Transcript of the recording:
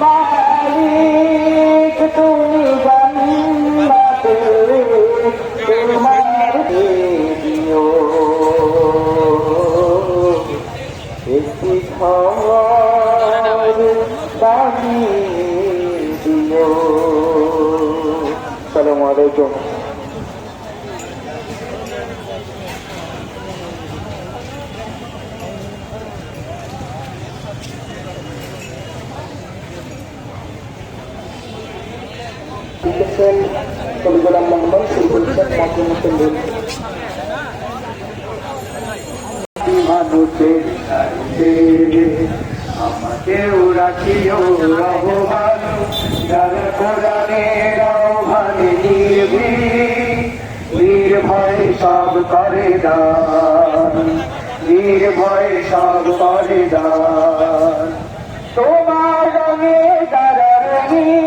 মালিক তুমি জান্নাতে তোমার দিও। একটি ঘর বানিয়ে দিও। সালামু আলাইকুম। লিখেছেন কবি গোলাম মোহাম্মদ শুরু করেছেন মাসুম হোসেন মানুষের আমাকেও রাখিও রহমান, যার কোরআনের আহ্বানে নির্ভয় সব করে দান, নির্ভয় সব করে দান। তোমার রঙে যারা রঙিন